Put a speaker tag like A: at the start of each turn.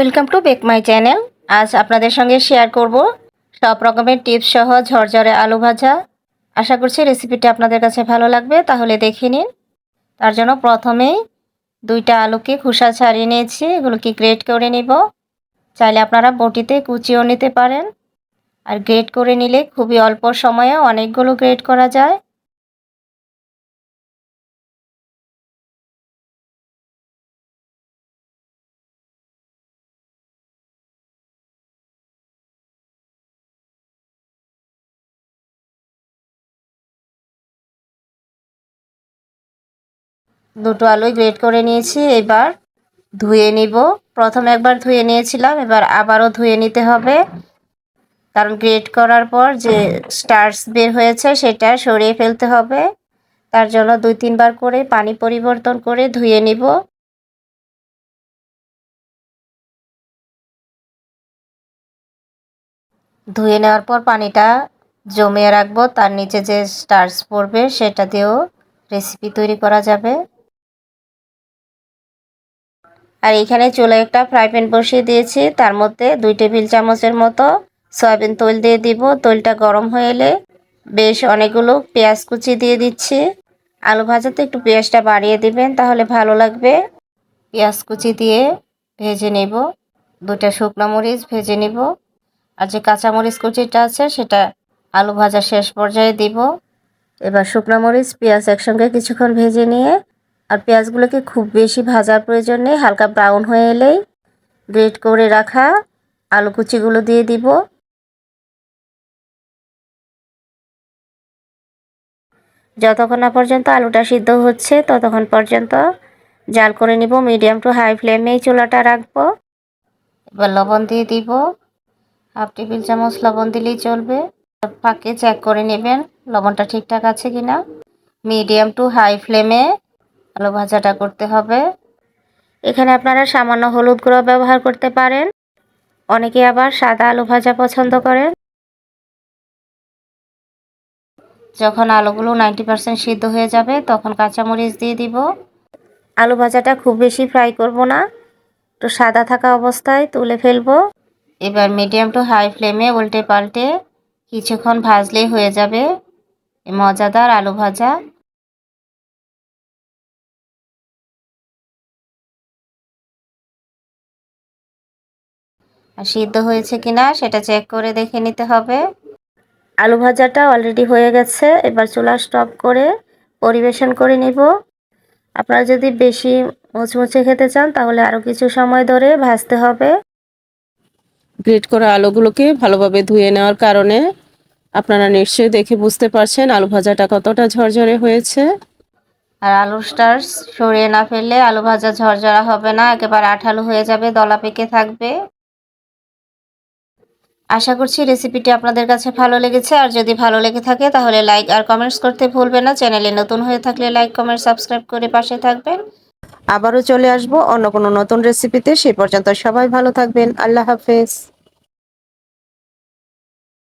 A: Welcome to back my channel আজ আপনাদের সঙ্গে শেয়ার করব সব রকমের টিপস সহ ঝরঝরে আলু ভাজা। আশা করছি রেসিপিটা আপনাদের কাছে ভালো লাগবে, তাহলে দেখে নিন। তার জন্য প্রথমেই দুইটা আলুকে খোসা ছাড়িয়ে নিয়েছি, এগুলোকে গ্রেট করে নিব। চাইলে আপনারা বটিতে কুচিও নিতে পারেন। আর গ্রেট করে নিলে খুবই অল্প সময়ে অনেকগুলো গ্রেট করা যায়। দুটো আলুই গ্রেট করে নিয়েছি, এবার ধুয়ে নিব। প্রথমে একবার ধুয়ে নিয়েছিলাম, এবার আবারও ধুয়ে নিতে হবে। কারণ গ্রেট করার পর যে স্টার্স বের হয়েছে সেটা সরিয়ে ফেলতে হবে। তার জন্য দুই তিনবার করে পানি পরিবর্তন করে ধুয়ে নিব। ধুয়ে নেওয়ার পর পানিটা জমিয়ে রাখব। তার নিচে যে স্টার্স পড়বে সেটা দিয়েও রেসিপি তৈরি করা যাবে। আর এখানে চুলে একটা ফ্রাই প্যান বসিয়ে দিয়েছি। তার মধ্যে দুই টেবিল চামচের মতো সয়াবিন তৈল দিয়ে দিব। তৈলটা গরম হয়ে এলে বেশ অনেকগুলো পেঁয়াজ কুচি দিয়ে দিচ্ছি। আলু ভাজাতে একটু পেঁয়াজটা বাড়িয়ে দিবেন, তাহলে ভালো লাগবে। পেঁয়াজ কুচি দিয়ে ভেজে নেব। দুটা শুকনো মরিচ ভেজে নেব। আর যে কাঁচা মরিচ কুচিটা আছে, সেটা আলু ভাজা শেষ পর্যায়ে দিব। এবার শুকনো মরিচ, পেঁয়াজ একসঙ্গে কিছুক্ষণ ভেজে নিয়ে আর পেঁয়াজগুলোকে খুব বেশি ভাজার প্রয়োজন নেই, হালকা ব্রাউন হয়ে এলেই গ্রেট করে রাখা আলু কুচিগুলো দিয়ে দিব। যতক্ষণ না পর্যন্ত আলুটা সিদ্ধ হচ্ছে, ততক্ষণ পর্যন্ত জাল করে নিব মিডিয়াম টু হাই ফ্লেমেই চুলাটা রাখব। এবার লবণ দিয়ে দিব। হাফ টেবিল চামচ লবণ দিলেই চলবে। ফাঁকে চেক করে নেবেন লবণটা ঠিকঠাক আছে কিনা। মিডিয়াম টু হাই ফ্লেমে আলু ভাজাটা করতে হবে। এখানে আপনারা সামান্য হলুদ গুঁড়ো ব্যবহার করতে পারেন। অনেকে আবার সাদা আলু ভাজা পছন্দ করেন। যখন আলুগুলো নাইনটি পারসেন্ট সিদ্ধ হয়ে যাবে, তখন কাঁচামরিচ দিয়ে দিব। আলু ভাজাটা খুব বেশি ফ্রাই করব না। একটু সাদা থাকা অবস্থায় তুলে ফেলব। এবার মিডিয়াম টু হাই ফ্লেমে উল্টে পাল্টে কিছুক্ষণ ভাজলেই হয়ে যাবে। মজাদার আলু ভাজা আর সিদ্ধ হয়েছে কিনা সেটা চেক করে দেখে নিতে হবে। আলু ভাজাটা অলরেডি হয়ে গেছে এবার চুলা স্টপ করে পরিবেশন করে নিব। আপনারা যদি বেশি মুচমুচে খেতে চান তাহলে আরও কিছু সময় ধরে ভাজতে হবে।
B: গ্রেট করা আলুগুলোকে ভালোভাবে ধুয়ে নেওয়ার কারণে আপনারা নিশ্চয়ই দেখে বুঝতে পারছেন আলু ভাজাটা কতটা ঝরঝরে হয়েছে।
A: আর আলুর স্টার্স সরিয়ে না ফেললে আলু ভাজা ঝরঝরা হবে না একেবারে আঠালো হয়ে যাবে দলা পেকে থাকবে। আশা করছি রেসিপিটি আপনাদের কাছে ভালো লেগেছে। আর যদি ভালো লেগে থাকে, তাহলে লাইক আর কমেন্টস করতে ভুলবেন না। চ্যানেলে নতুন হয়ে থাকলে লাইক কমেন্ট সাবস্ক্রাইব করে পাশে থাকবেন।
B: আবারও চলে আসব অন্য কোনো নতুন রেসিপিতে সেই পর্যন্ত সবাই ভালো থাকবেন। আল্লাহ হাফেজ।